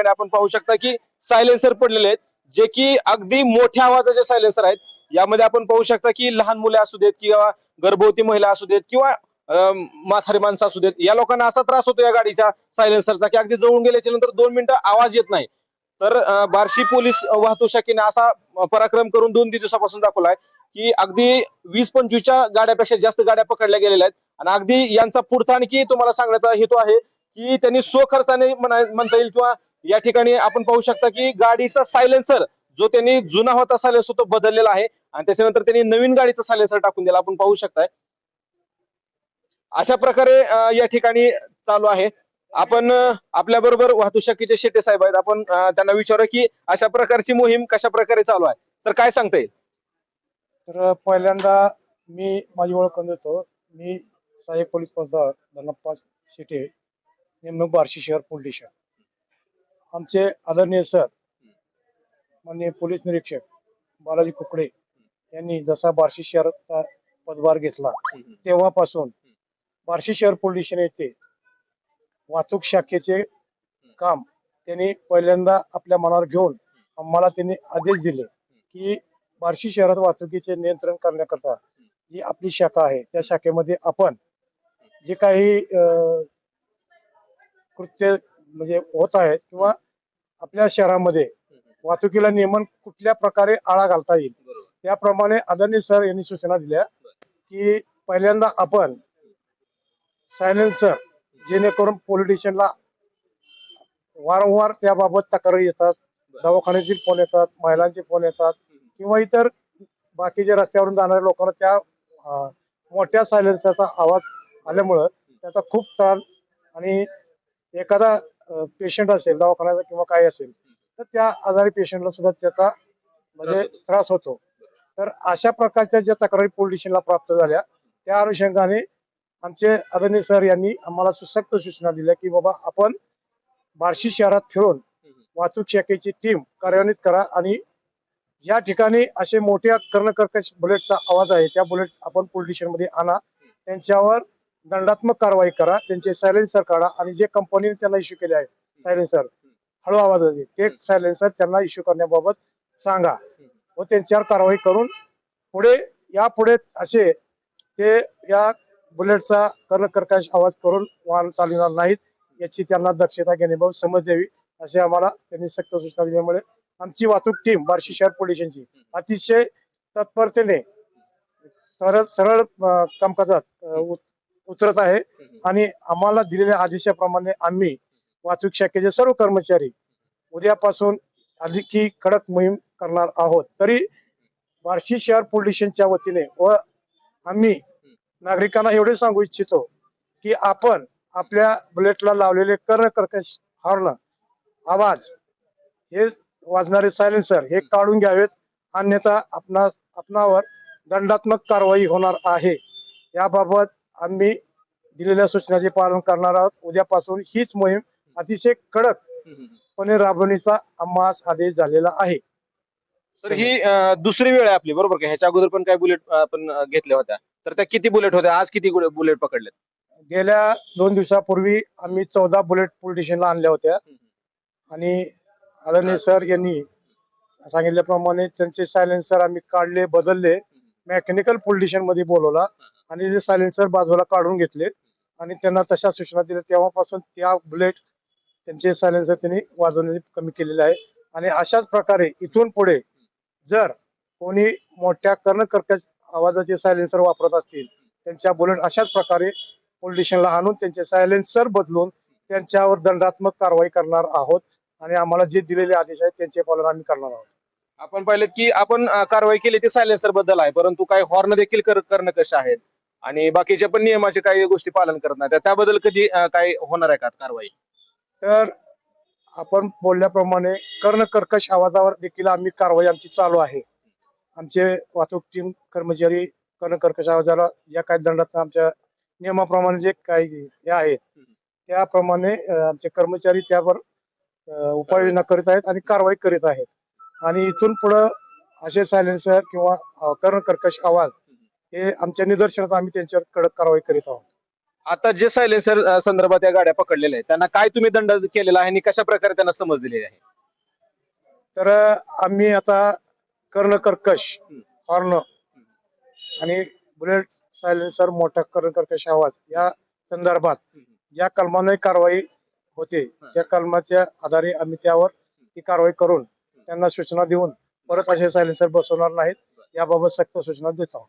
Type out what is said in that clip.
ठिकाणी आपण पाहू शकता की सायलेन्सर पडलेले आहेत जे की अगदी मोठ्या आवाजाचे सायलेन्सर आहेत. यामध्ये आपण पाहू शकता की लहान मुले असू देत किंवा गर्भवती महिला असू देत किंवा अं, म्हातारी माणसं असू देत या लोकांना असा त्रास होतो या गाडीच्या सायलेन्सरचा की अगदी जवळून गेल्याच्यानंतर दोन मिनिटं आवाज येत नाही. तर बार्शी पोलीस वाहतूक शाखेने असा पराक्रम करून दोन तीन दिवसापासून दाखवलाय की अगदी वीस पंचवीसच्या गाड्यापेक्षा जास्त गाड्या पकडल्या गेलेल्या आहेत. आणि अगदी यांचा पुढचा आणखी तुम्हाला सांगण्याचा हेतू आहे की त्यांनी स्वखर्चाने म्हणता येईल किंवा या ठिकाणी आपण पाहू शकता की गाडीचा सायलेन्सर जो त्यांनी जुना होता सायलेन्सर तो बदललेला आहे. आणि त्याच्यानंतर त्यांनी नवीन गाडीचा सायलेन्सर टाकून दिला. आपण पाहू शकताय. अशा प्रकारे या ठिकाणी चालू आहे. आपण आपल्या बरोबर वाहतूक शाखेचे शेटे साहेब आहेत. आपण त्यांना विचारू की अशा प्रकारची मोहीम कशा प्रकारे चालू आहे? सर काय सांगता येईल तर पहिल्यांदा मी माझी ओळख करून देतो. मी साहेब पोलीस पदावर धनप्पा शेटे. नेमणूक बार्शी शहर पोलीस स्टेशन. आमचे आदरणीय सर माननीय पोलीस निरीक्षक बालाजी कुकडे यांनी जसा बार्शी शहराचा पदभार घेतला तेव्हापासून बार्शी शहर पोलीस स्टेशन येथे वाहतूक शाखेचे काम त्यांनी पहिल्यांदा आपल्या मनावर घेऊन आम्हाला त्यांनी आदेश दिले की बार्शी शहरात वाहतुकीचे नियंत्रण करण्याकरता जी आपली शाखा आहे त्या शाखेमध्ये आपण जे काही कृत्य म्हणजे होत आहेत किंवा आपल्या शहरामध्ये वाहतुकीला नियमन कुठल्या प्रकारे आळा घालता येईल? त्याप्रमाणे आदरणीय सर यांनी सूचना दिल्या की पहिल्यांदा आपण सायलेन्सर जेणेकरून पोलीस स्टेशनला वारंवार त्याबाबत तक्रारी येतात दवाखान्यातील फोन येतात महिलांचे फोन येतात किंवा इतर बाकीचे रस्त्यावरून जाणाऱ्या लोकांना त्या मोठ्या सायलेन्सरचा आवाज आल्यामुळं त्याचा खूप त्रास आणि एखादा पेशंट असेल दवाखान्याचा किंवा काय असेल तर त्या आजारी पेशंटला सुद्धा त्याचा म्हणजे त्रास होतो. तर अशा प्रकारच्या ज्या तक्रारी पोलीस स्टेशनला प्राप्त झाल्या त्या अनुषंगाने आमचे आदरणीय सर यांनी आम्हाला सुसक्त सूचना दिल्या की बाबा आपण बार्शी शहरात फिरून वाहतूक शाखेची टीम कार्यान्वित करा आणि या ठिकाणी असे मोठ्या कर्णकर्कश बुलेटचा आवाज आहे त्या बुलेट आपण पोलीस स्टेशनमध्ये आणा. त्यांच्यावर दंडात्मक कारवाई करा. त्यांचे सायलेन्सर काढा. आणि जे कंपनीने त्यांना इश्यू केले आहे सायलेन्सर हळू आवाजाचे ते सायलेन्सर त्यांना इश्यू करण्याबाबत सांगा. व त्यांच्यावर कारवाई करून पुढे यापुढे असे ते या बुलेटचा कर्णकर्कश आवाज करून वाहन चालविणार नाहीत याची त्यांना दक्षता घेण्याबाबत समज द्यावी असे आम्हाला त्यांनी सक्त सूचना दिल्यामुळे आमची वाहतूक टीम बार्शी शहर पोलिसांची अतिशय तत्परतेने सरळ सरळ कामकाजात उतरत आहे. आणि आम्हाला दिलेल्या आदेशाप्रमाणे आम्ही वाहतूक शाखेचे सर्व कर्मचारी उद्यापासून अधिकची कडक मोहीम करणार आहोत. तरी बार्शी शहर पोलीस स्टेशनच्या वतीने व आम्ही नागरिकांना एवढे सांगू इच्छितो की आपण आपल्या बुलेटला लावलेले कर्ण कर्कश हॉर्न आवाज हे वाजणारे सायलेन्सर हे काढून घ्यावेत. अन्यथा आपणा आपणावर दंडात्मक कारवाई होणार आहे. याबाबत आम्ही दिलेल्या सूचनाचे पालन करणार आहोत. उद्यापासून हीच मोहीम अतिशय कडकपणे राबवण्याचा आम्हास आदेश झालेला आहे. तर ही दुसरी वेळ आहे आपली बरोबर का? ह्याच्या अगोदर पण काही बुलेट आपण घेतल्या होत्या. तर त्या किती बुलेट होत्या? आज किती बुलेट पकडले गेल्या दोन दिवसापूर्वी आम्ही चौदा बुलेट पोलीस स्टेशनला आणल्या होत्या. आणि आदरणीय सर यांनी सांगितल्याप्रमाणे त्यांचे सायलेन्सर आम्ही काढले बदलले. मेकॅनिकल पोलीस स्टेशनमध्ये बोलवला आणि जे सायलेन्सर बाजूला काढून घेतले आणि त्यांना तशा सूचना दिल्या. तेव्हापासून त्या बुलेट त्यांचे सायलेन्सर त्यांनी वाजवणे कमी केलेले आहे. आणि अशाच प्रकारे इथून पुढे जर कोणी मोठ्या कर्णकर्कश आवाजाचे सायलेन्सर वापरत असतील त्यांच्या बुलेट अशाच प्रकारे पोलीस आणून त्यांचे सायलेन्सर बदलून त्यांच्यावर दंडात्मक कारवाई करणार आहोत. आणि आम्हाला जे दिलेले आदेश आहेत त्यांचे पालन आम्ही करणार आहोत. आपण पाहिलं की आपण कारवाई केली ती सायलेन्सरबद्दल आहे. परंतु काही हॉर्न देखील करणं कसे आहेत? आणि बाकीच्या पण नियमाचे काही गोष्टी पालन करत नाही. तर त्याबद्दल कधी अं, काय होणार आहे का कारवाई? तर आपण बोलल्याप्रमाणे कर्ण कर्कश आवाजावर देखील आम्ही कारवाई आमची चालू आहे. आमचे वाहतूक टीम कर्मचारी कर्णकर्कश आवाजाला ज्या काही दंडात आमच्या नियमाप्रमाणे जे काही हे आहे त्याप्रमाणे अं, आमचे कर्मचारी त्यावर अं, उपाययोजना करीत आहेत आणि कारवाई करीत आहेत. आणि इथून पुढं असे सायलेन्सर किंवा अं, कर्णकर्कश आवाज हे आमच्या निदर्शनात आम्ही त्यांच्यावर कडक कारवाई करीत आहोत. आता जे सायलेन्सर संदर्भात या गाड्या पकडलेल्या आहेत त्यांना काय तुम्ही दंड केलेला आहे आणि कशा प्रकारे त्यांना समज दिलेली आहे? तर आम्ही आता कर्ण कर्कश. हॉर्न आणि बुलेट सायलेन्सर मोठा कर्ण कर्कश आवाज या संदर्भात ज्या कलमाने कारवाई होते त्या कलमाच्या आधारे आम्ही त्यावर ती कारवाई करून त्यांना सूचना देऊन परत असे सायलेन्सर बसवणार नाहीत याबाबत सक्त सूचना देत आहोत.